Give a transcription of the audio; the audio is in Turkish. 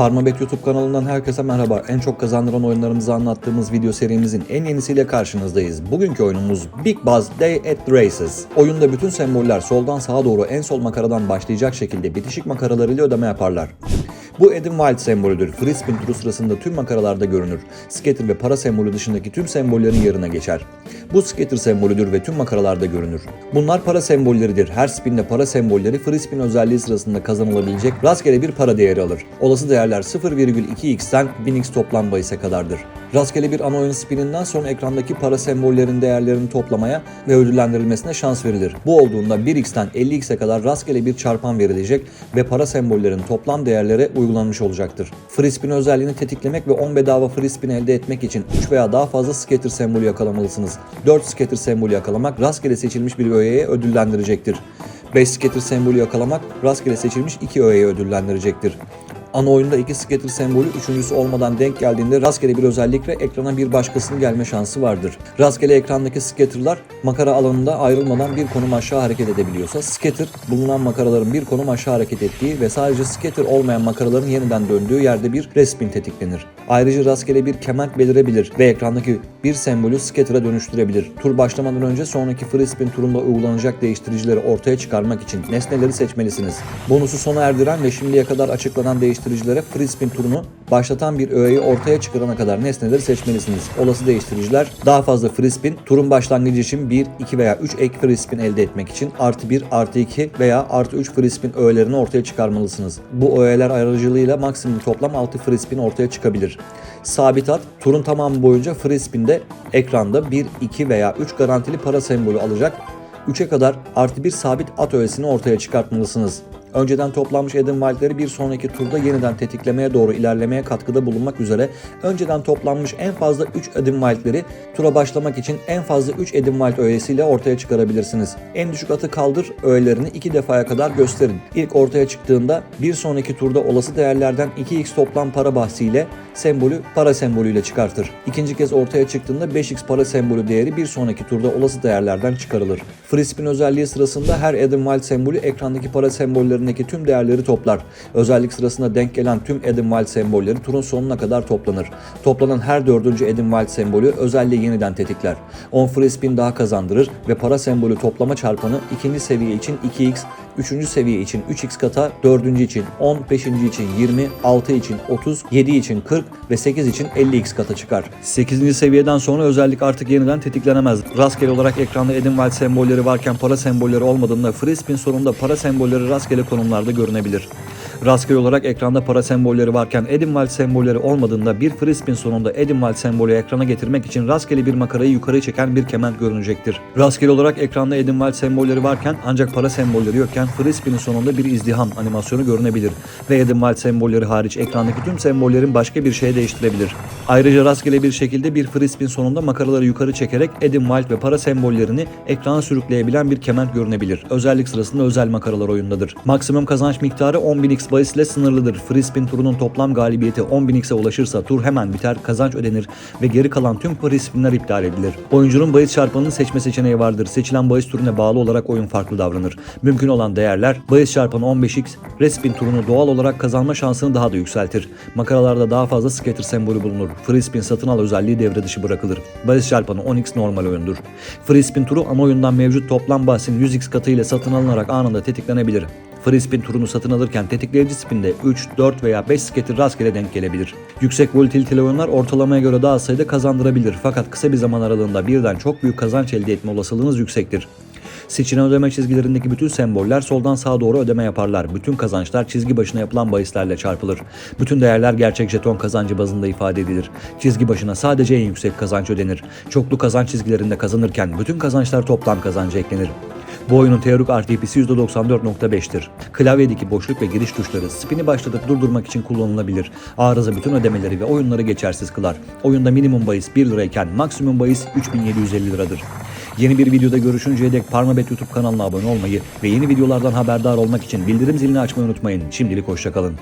Parmabet YouTube kanalından herkese merhaba. En çok kazandıran oyunlarımızı anlattığımız video serimizin en yenisiyle karşınızdayız. Bugünkü oyunumuz Big Buzz Day at Races. Oyunda bütün semboller soldan sağa doğru en sol makaradan başlayacak şekilde bitişik makaralarıyla ödeme yaparlar. Bu Adam Wild sembolüdür. Spin turu sırasında tüm makaralarda görünür. Scatter ve para sembolü dışındaki tüm sembollerin yerine geçer. Bu scatter sembolüdür ve tüm makaralarda görünür. Bunlar para sembolleridir. Her spinde para sembolleri free spin özelliği sırasında kazanılabilecek rastgele bir para değeri alır. Olası değerler 0,2x'ten 1000x toplam bahise kadardır. Rastgele bir ana oyun spininden sonra ekrandaki para sembollerin değerlerini toplamaya ve ödüllendirilmesine şans verilir. Bu olduğunda 1x'ten 50x'e kadar rastgele bir çarpan verilecek ve para sembollerin toplam değerlere uygulanmış olacaktır. Free spin özelliğini tetiklemek ve 10 bedava free spin elde etmek için 3 veya daha fazla scatter sembolü yakalamalısınız. 4 scatter sembolü yakalamak rastgele seçilmiş bir öğeye ödüllendirecektir. 5 scatter sembolü yakalamak rastgele seçilmiş 2 öğeye ödüllendirecektir. Ana oyunda iki scatter sembolü üçüncüsü olmadan denk geldiğinde rastgele bir özellikle ekrana bir başkasının gelme şansı vardır. Rastgele ekrandaki scatterlar makara alanında ayrılmadan bir konum aşağı hareket edebiliyorsa scatter bulunan makaraların bir konum aşağı hareket ettiği ve sadece scatter olmayan makaraların yeniden döndüğü yerde bir respin tetiklenir. Ayrıca rastgele bir kement belirebilir ve ekrandaki bir sembolü scatter'a dönüştürebilir. Tur başlamadan önce sonraki free spin turunda uygulanacak değiştiricileri ortaya çıkarmak için nesneleri seçmelisiniz. Bonusu sona erdiren ve şimdiye kadar açıklanan değiştiricilere free spin turunu başlatan bir öğeyi ortaya çıkarana kadar nesneleri seçmelisiniz. Olası değiştiriciler daha fazla free spin, turun başlangıcı için 1, 2 veya 3 ek free spin elde etmek için artı 1, artı 2 veya artı 3 free spin öğelerini ortaya çıkarmalısınız. Bu öğeler aracılığıyla maksimum toplam 6 free spin ortaya çıkabilir. Sabit at, turun tamamı boyunca free spin'de ekranda 1, 2 veya 3 garantili para sembolü alacak 3'e kadar artı bir sabit at öğesini ortaya çıkartmalısınız. Önceden toplanmış Adam Wild'leri bir sonraki turda yeniden tetiklemeye doğru ilerlemeye katkıda bulunmak üzere önceden toplanmış en fazla 3 Adam Wild'leri tura başlamak için en fazla 3 Adam Wild öğesiyle ortaya çıkarabilirsiniz. En düşük atı kaldır öğelerini 2 defaya kadar gösterin. İlk ortaya çıktığında bir sonraki turda olası değerlerden 2x toplam para bahsiyle sembolü para sembolüyle çıkartır. İkinci kez ortaya çıktığında 5x para sembolü değeri bir sonraki turda olası değerlerden çıkarılır. Free spin özelliği sırasında her Adam Wild sembolü ekrandaki para sembollerindeki tüm değerleri toplar. Özellik sırasında denk gelen tüm Adam Wild sembolleri turun sonuna kadar toplanır. Toplanan her dördüncü Adam Wild sembolü özelliği yeniden tetikler. 10 free spin daha kazandırır ve para sembolü toplama çarpanı ikinci seviye için 2x, üçüncü seviye için 3x kata, dördüncü için 10, beşinci için 20, 6 için 30, 7 için 40 ve 8 için 50x kata çıkar. 8. seviyeden sonra özellik artık yeniden tetiklenemez. Rastgele olarak ekranda Adam Wild sembolleri varken para sembolleri olmadığında free spin sonunda para sembolleri rastgele konumlarda görünebilir. Rastgele olarak ekranda para sembolleri varken Adam Wild sembolleri olmadığında bir free spin sonunda Adam Wild sembolü ekrana getirmek için rastgele bir makarayı yukarı çeken bir kement görünecektir. Rastgele olarak ekranda Adam Wild sembolleri varken ancak para sembolleri yokken free spin'in sonunda bir izdiham animasyonu görünebilir ve Adam Wild sembolleri hariç ekrandaki tüm sembollerin başka bir şeye değiştirebilir. Ayrıca rastgele bir şekilde bir free spin sonunda makaraları yukarı çekerek Adam Wild ve para sembollerini ekrana sürükleyebilen bir kement görünebilir. Özellik sırasında özel makaralar oyundadır. Maksimum kazanç miktarı 10.000x bahis ile sınırlıdır. Free spin turunun toplam galibiyeti 10.000x'e ulaşırsa tur hemen biter, kazanç ödenir ve geri kalan tüm free spinler iptal edilir. Oyuncunun bahis çarpanını seçme seçeneği vardır. Seçilen bahis turuna bağlı olarak oyun farklı davranır. Mümkün olan değerler bahis çarpanı 15x, respin turunu doğal olarak kazanma şansını daha da yükseltir. Makaralarda daha fazla scatter sembolü bulunur. Free spin satın al özelliği devre dışı bırakılır. Bahis çarpanı 10x normal oyundur. Free spin turu ana oyundan mevcut toplam bahisin 100x katı ile satın alınarak anında tetiklenebilir. Free spin turunu satın alırken tetikleyici spinde 3, 4 veya 5 scatter rastgele denk gelebilir. Yüksek volatiliteli oyunlar ortalamaya göre daha sayıda kazandırabilir fakat kısa bir zaman aralığında birden çok büyük kazanç elde etme olasılığınız yüksektir. Seçilen ödeme çizgilerindeki bütün semboller soldan sağa doğru ödeme yaparlar. Bütün kazançlar çizgi başına yapılan bahislerle çarpılır. Bütün değerler gerçek jeton kazancı bazında ifade edilir. Çizgi başına sadece en yüksek kazanç ödenir. Çoklu kazanç çizgilerinde kazanırken bütün kazançlar toplam kazanca eklenir. Bu oyunun teorik RTP'si %94.5'tir. Klavyedeki boşluk ve giriş tuşları spini başlatıp durdurmak için kullanılabilir. Arıza bütün ödemeleri ve oyunları geçersiz kılar. Oyunda minimum bahis 1 lirayken maksimum bahis 3750 liradır. Yeni bir videoda görüşünceye dek Parmabet YouTube kanalına abone olmayı ve yeni videolardan haberdar olmak için bildirim zilini açmayı unutmayın. Şimdilik hoşçakalın.